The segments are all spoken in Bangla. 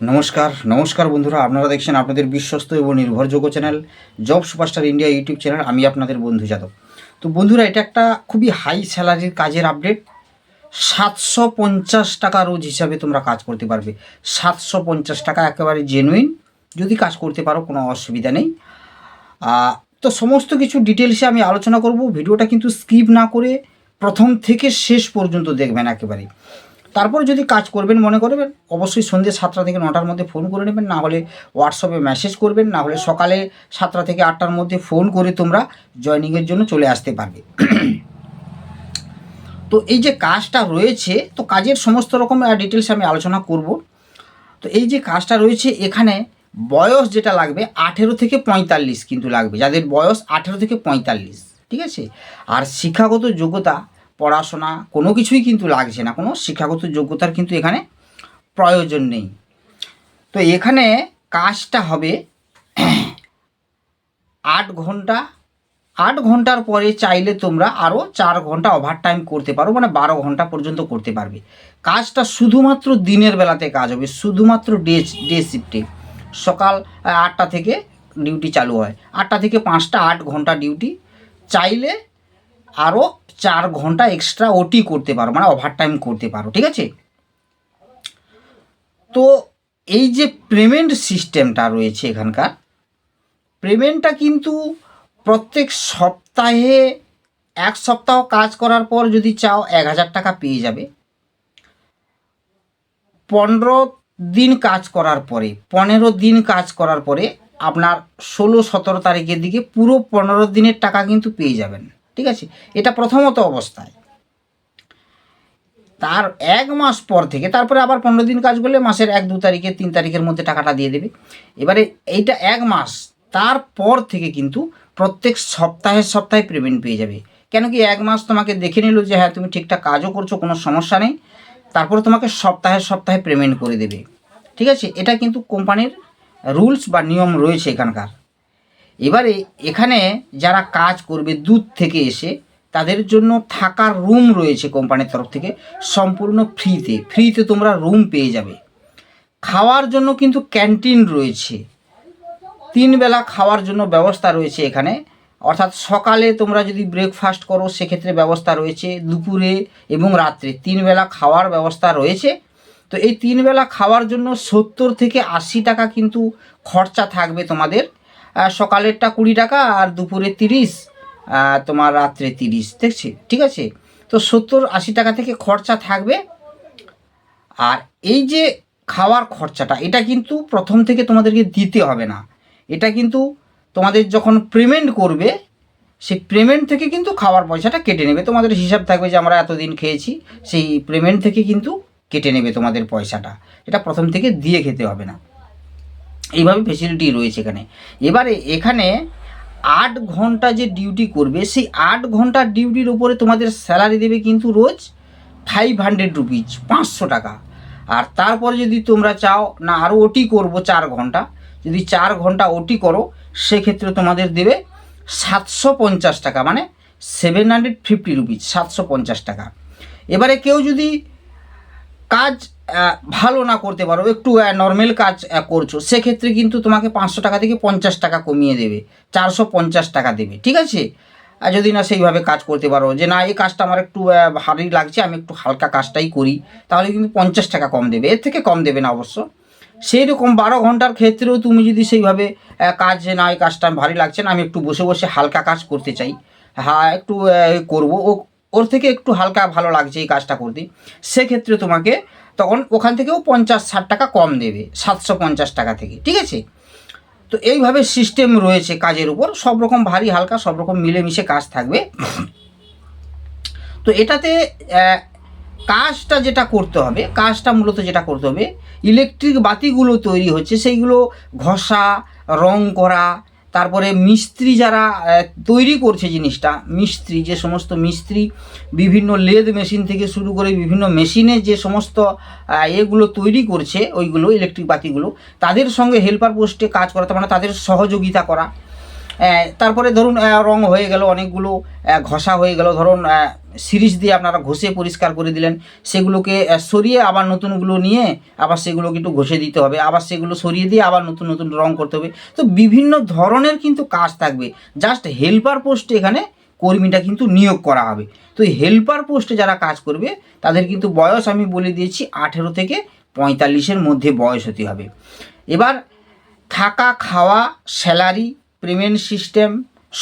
নমস্কার নমস্কার বন্ধুরা, আপনারা দেখছেন আপনাদের বিশ্বস্ত এবং নির্ভরযোগ্য channel job superstar India YouTube channel, আমি আপনাদের বন্ধু যাদব। তো বন্ধুরা, এটা একটা খুবই হাই স্যালারির কাজের আপডেট সাতশো পঞ্চাশ টাকা রোজ হিসাবে তোমরা কাজ করতে পারবে। সাতশো পঞ্চাশ টাকা একেবারে জেনুইন যদি কাজ করতে পারো, কোনো অসুবিধা নেই। তো সমস্ত কিছু ডিটেলসে আমি আলোচনা করব। ভিডিওটা কিন্তু স্কিপ না করে প্রথম থেকে শেষ পর্যন্ত দেখবেন একেবারে। তারপর যদি কাজ করবেন মনে করবেন, অবশ্যই সন্ধ্যে সাতটা থেকে নটার মধ্যে ফোন করে নেবেন, না হলে হোয়াটসঅ্যাপে মেসেজ করবেন, না হলে সকালে সাতটা থেকে আটটার মধ্যে ফোন করে তোমরা জয়নিংয়ের জন্য চলে আসতে পারবে। তো এই যে কাজটা রয়েছে, তো কাজের সমস্ত রকম ডিটেলস আমি আলোচনা করব। তো এই যে কাজটা রয়েছে, এখানে বয়স যেটা লাগবে আঠেরো থেকে পঁয়তাল্লিশ কিন্তু লাগবে। যাদের বয়স আঠেরো থেকে পঁয়তাল্লিশ, ঠিক আছে? আর শিক্ষাগত যোগ্যতা পড়াশোনা কোনো কিছুই কিন্তু লাগছে না, কোনো শিক্ষাগত যোগ্যতার কিন্তু এখানে প্রয়োজন নেই। তো এখানে কাজটা হবে আট ঘণ্টা, আট ঘণ্টার পরে চাইলে তোমরা আরও চার ঘণ্টা ওভার টাইম করতে পারো মানে বারো ঘণ্টা পর্যন্ত করতে পারবে। কাজটা শুধুমাত্র দিনের বেলাতে কাজ হবে, শুধুমাত্র ডে ডে শিফটে সকাল আটটা থেকে ডিউটি চালু হয়, আটটা থেকে পাঁচটা, আট ঘণ্টা ডিউটি চাইলে আরও চার ঘণ্টা এক্সট্রা ওটি করতে পারো মানে ওভার টাইম করতে পারো, ঠিক আছে? তো এই যে পেমেন্ট সিস্টেমটা রয়েছে এখানকার পেমেন্টটা কিন্তু প্রত্যেক সপ্তাহে এক সপ্তাহ কাজ করার পর যদি চাও এক হাজার টাকা পেয়ে যাবে। পনেরো দিন কাজ করার পরে, পনেরো দিন কাজ করার পরে আপনার ষোলো সতেরো তারিখের দিকে পুরো পনেরো দিনের টাকা কিন্তু পেয়ে যাবেন। ঠিক আছে? এটা প্রথমত অবস্থায়। তার এক মাস পর থেকে, তারপরে আবার পনেরো দিন কাজ করলে মাসের এক, দু তারিখে, তিন তারিখের মধ্যে টাকাটা দিয়ে দেবে। এবারে এইটা এক মাস, তারপর থেকে কিন্তু প্রত্যেক সপ্তাহে সপ্তাহে পেমেন্ট পেয়ে যাবে। কেন কি এক মাস তোমাকে দেখে নিল যে হ্যাঁ তুমি ঠিকঠাক কাজও করছ, কোনো সমস্যা নেই। তারপরে তোমাকে সপ্তাহে সপ্তাহে পেমেন্ট করে দেবে। ঠিক আছে? এটা কিন্তু কোম্পানির রুলস বা নিয়ম রয়েছে এখানকার। এবারে এখানে যারা কাজ করবে দূর থেকে এসে, তাদের জন্য থাকার রুম রয়েছে কোম্পানির তরফ থেকে, সম্পূর্ণ ফ্রিতে ফ্রিতে তোমরা রুম পেয়ে যাবে। খাওয়ার জন্য কিন্তু ক্যান্টিন রয়েছে। তিন বেলা খাওয়ার জন্য ব্যবস্থা রয়েছে এখানে। অর্থাৎ সকালে তোমরা যদি ব্রেকফাস্ট করো, সেক্ষেত্রে ব্যবস্থা রয়েছে। দুপুরে এবং রাত্রে তিন বেলা খাওয়ার ব্যবস্থা রয়েছে। তো এই তিন বেলা খাওয়ার জন্য সত্তর থেকে আশি টাকা কিন্তু খরচা থাকবে তোমাদের। সকালেরটা কুড়ি টাকা আর দুপুরে তিরিশ তোমার রাত্রে তিরিশ, দেখছি, ঠিক আছে? তো সত্তর আশি টাকা থেকে খরচা থাকবে। আর এই যে খাওয়ার খরচাটা, এটা কিন্তু প্রথম থেকে তোমাদেরকে দিতে হবে না। এটা কিন্তু তোমাদের যখন পেমেন্ট করবে, সেই পেমেন্ট থেকে কিন্তু খাওয়ার পয়সাটা কেটে নেবে। তোমাদের হিসাব থাকবে যে আমরা এতদিন খেয়েছি, সেই পেমেন্ট থেকে কিন্তু কেটে নেবে তোমাদের পয়সাটা। এটা প্রথম থেকে দিয়ে খেতে হবে না। এইভাবে ফেসিলিটি রয়েছে এখানে। এবারে এখানে আট ঘণ্টা যে ডিউটি করবে, সেই আট ঘণ্টার ডিউটির উপরে তোমাদের স্যালারি দেবে কিন্তু রোজ ফাইভ হান্ড্রেড রুপিজ পাঁচশো টাকা। আর তারপরে যদি তোমরা চাও, না আরও ওটি করব চার ঘণ্টা, যদি চার ঘণ্টা ওটি করো, সেক্ষেত্রে তোমাদের দেবে সাতশো পঞ্চাশ টাকা মানে সেভেন হান্ড্রেড ফিফটি রুপিজ সাতশো পঞ্চাশ টাকা। এবারে কেউ যদি কাজ ভালো না করতে পারো, একটু নর্মাল কাজ করছ, সেক্ষেত্রে কিন্তু তোমাকে পাঁচশো টাকা থেকে পঞ্চাশ টাকা কমিয়ে দেবে, চারশো পঞ্চাশ টাকা দেবে, ঠিক আছে? যদি না সেইভাবে কাজ করতে পারো, যে না, এই কাজটা আমার একটু ভারী লাগছে, আমি একটু হালকা কাজটাই করি, তাহলে কিন্তু পঞ্চাশ টাকা কম দেবে, এর থেকে কম দেবে না অবশ্য। সেই রকম বারো ঘণ্টার ক্ষেত্রেও তুমি যদি সেইভাবে কাজ যে না, এই কাজটা ভারী লাগছে না, আমি একটু বসে বসে হালকা কাজ করতে চাই হ্যাঁ একটু করব, ও, ওর থেকে একটু হালকা ভালো লাগছে এই কাজটা করতে, সেক্ষেত্রে তোমাকে তখন ওখান থেকেও পঞ্চাশ ষাট টাকা কম দেবে, সাতশো পঞ্চাশ টাকা থেকে, ঠিক আছে? তো এইভাবে সিস্টেম রয়েছে কাজের উপর, সব রকম ভারী হালকা, সব রকম মিলেমিশে কাজ থাকবে। তো এটাতে কাজটা যেটা করতে হবে, কাজটা মূলত যেটা করতে হবে ইলেকট্রিক বাতিগুলো তৈরি হচ্ছে, সেইগুলো ঘষা, রং করা তারপরে মিস্ত্রি যারা তৈরি করছে জিনিসটা, মিস্ত্রি, যে সমস্ত মিস্ত্রি, বিভিন্ন লেদ মেশিন থেকে শুরু করে বিভিন্ন মেশিনে যে সমস্ত এগুলো তৈরি করছে, ওইগুলো ইলেকট্রিক বাতিগুলো, তাদের সঙ্গে হেল্পার পোস্টে কাজ করা মানে তাদের সহযোগিতা করা। তারপরে ধরুন রং হয়ে গেল, অনেকগুলো ঘষা হয়ে গেল, ধরুন সিরিজ দিয়ে আপনারা ঘষে পরিষ্কার করে দিলেন, সেগুলোকে সরিয়ে আবার নতুনগুলো নিয়ে আবার সেগুলোকে একটু ঘষে দিতে হবে, আবার সেগুলো সরিয়ে দিয়ে আবার নতুন নতুন রং করতে হবে। তো বিভিন্ন ধরনের কিন্তু কাজ থাকবে জাস্ট হেল্পার পোস্টে এখানে কর্মীটা কিন্তু নিয়োগ করা হবে। তো হেল্পার পোস্টে যারা কাজ করবে, তাদের কিন্তু বয়স আমি বলে দিয়েছি, আঠেরো থেকে পঁয়তাল্লিশের মধ্যে বয়স হতে হবে। এবার থাকা, খাওয়া স্যালারি পেমেন্ট সিস্টেম,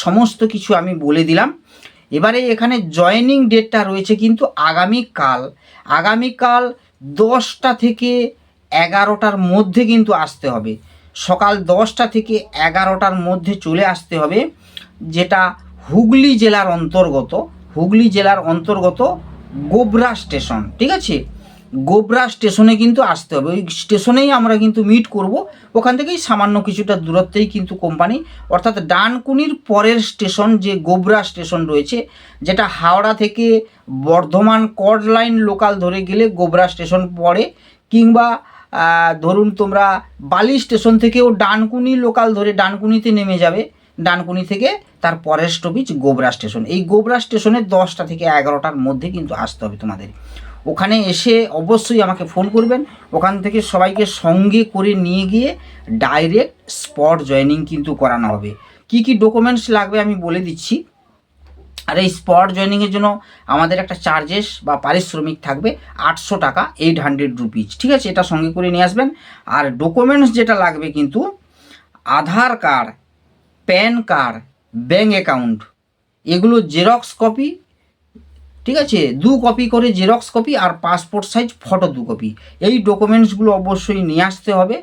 সমস্ত কিছু আমি বলে দিলাম। এবারে এখানে জয়েনিং ডেটটা রয়েছে কিন্তু আগামীকাল। আগামীকাল দশটা থেকে এগারোটার মধ্যে কিন্তু আসতে হবে। সকাল দশটা থেকে এগারোটার মধ্যে চলে আসতে হবে, যেটা হুগলি জেলার অন্তর্গত, হুগলি জেলার অন্তর্গত গোবরা স্টেশন, ঠিক আছে? গোবরা স্টেশনে কিন্তু আসতে হবে। ওই স্টেশনেই আমরা কিন্তু মিট করব। ওখান থেকেই সামান্য কিছুটা দূরত্বেই কিন্তু কোম্পানি অর্থাৎ ডানকুনির পরের স্টেশন যে গোবরা স্টেশন রয়েছে, যেটা হাওড়া থেকে বর্ধমান কড লাইন লোকাল ধরে গেলে গোবরা স্টেশন পড়ে, কিংবা ধরুন তোমরা বালি স্টেশন থেকেও ডানকুনি লোকাল ধরে ডানকুনিতে নেমে যাবে। ডানকুনি থেকে তার পরের স্টপিজ গোবরা স্টেশন। এই গোবরা স্টেশনে দশটা থেকে এগারোটার মধ্যে কিন্তু আসতে হবে তোমাদের। ওখানে এসে অবশ্যই আমাকে ফোন করবেন। ওখান থেকে সবাইকে সঙ্গে করে নিয়ে গিয়ে ডাইরেক্ট স্পট জয়েনিং কিন্তু করানো হবে। কি কি ডকুমেন্টস লাগবে আমি বলে দিচ্ছি। আর এই স্পট জয়েনিংয়ের জন্য আমাদের একটা চার্জেস বা পারিশ্রমিক থাকবে আটশো টাকা এইট হান্ড্রেড রুপিজ ঠিক আছে, এটা সঙ্গে করে নিয়ে আসবেন। আর ডকুমেন্টস যেটা লাগবে কিন্তু, Aadhaar card PAN card bank account এগুলো জেরক্স কপি ঠিক আছে? দু কপি করে জেরক্স কপি আর পাসপোর্ট সাইজ ফটো দু কপি এই ডকুমেন্টসগুলো অবশ্যই নিয়ে আসতে হবে।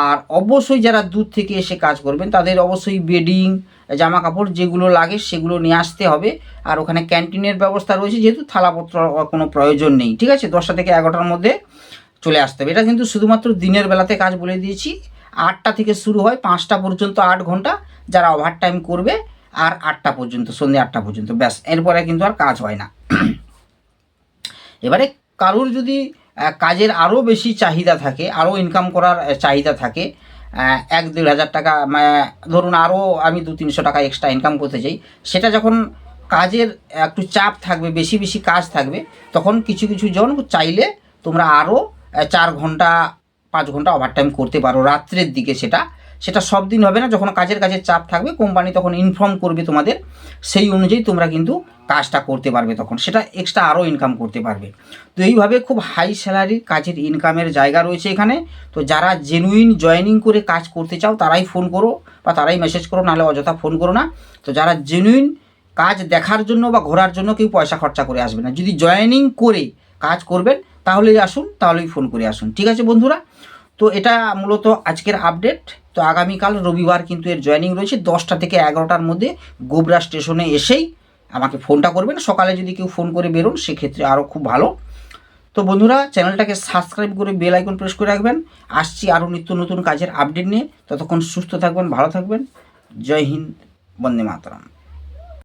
আর অবশ্যই যারা দূর থেকে এসে কাজ করবেন, তাদের অবশ্যই বেডিং জামা কাপড় যেগুলো লাগে সেগুলো নিয়ে আসতে হবে। আর ওখানে ক্যান্টিনের ব্যবস্থা রয়েছে, যেহেতু থালাপত্র কোনো প্রয়োজন নেই। ঠিক আছে? দশটা থেকে এগারোটার মধ্যে চলে আসতে হবে। এটা কিন্তু শুধুমাত্র দিনের বেলাতে কাজ বলে দিয়েছি। আটটা থেকে শুরু হয়, পাঁচটা পর্যন্ত আট ঘণ্টা। যারা ওভার টাইম করবে আর আটটা পর্যন্ত, সন্ধ্যে আটটা পর্যন্ত, ব্যাস। এরপরে কিন্তু আর কাজ হয় না। এবারে কারোর যদি কাজের আরও বেশি চাহিদা থাকে আরও ইনকাম করার চাহিদা থাকে এক দেড় হাজার টাকা ধরুন আরও আমি দু তিনশো টাকা এক্সট্রা ইনকাম করতে চাই, সেটা যখন কাজের একটু চাপ থাকবে, বেশি বেশি কাজ থাকবে, তখন কিছু কিছু জন চাইলে তোমরা আরও চার ঘণ্টা, পাঁচ ঘণ্টা ওভারটাইম করতে পারো। রাত্রের দিকে সেটা সেটা সব দিন হবে না, যখন কাজের কাজের চাপ থাকবে কোম্পানি তখন ইনফর্ম করবে তোমাদের, সেই অনুযায়ী তোমরা কিন্তু কাজটা করতে পারবে তখন। সেটা এক্সট্রা আরও ইনকাম করতে পারবে। তো এইভাবে খুব হাই স্যালারির কাজের ইনকামের জায়গা রয়েছে এখানে। তো যারা জেনুইন জয়েনিং করে কাজ করতে চাও, তারাই ফোন করো বা তারাই মেসেজ করো, নাহলে অযথা ফোন করো না। তো যারা জেনুইন কাজ দেখার জন্য বা ঘোরার জন্য কেউ পয়সা খরচা করে আসবে না। যদি জয়েনিং করে কাজ করবেন, তাহলেই আসুন, তাহলেই ফোন করে আসুন। ঠিক আছে বন্ধুরা? তো এটা মূলত আজকের আপডেট তো আগামীকাল রবিবার কিন্তু এর জয়েনিং রয়েছে। দশটা থেকে এগারোটার মধ্যে গোবরা স্টেশনে এসেই আমাকে ফোনটা করবেন। সকালে যদি কেউ ফোন করে বেরোন, সেক্ষেত্রে আরও খুব ভালো। তো বন্ধুরা চ্যানেলটাকে সাবস্ক্রাইব করে বেল আইকন প্রেস করে রাখবেন। আসছি আরও নিত্য নতুন কাজের আপডেট নিয়ে। ততক্ষণ সুস্থ থাকবেন, ভালো থাকবেন। জয় হিন্দ, বন্দে মাতরম।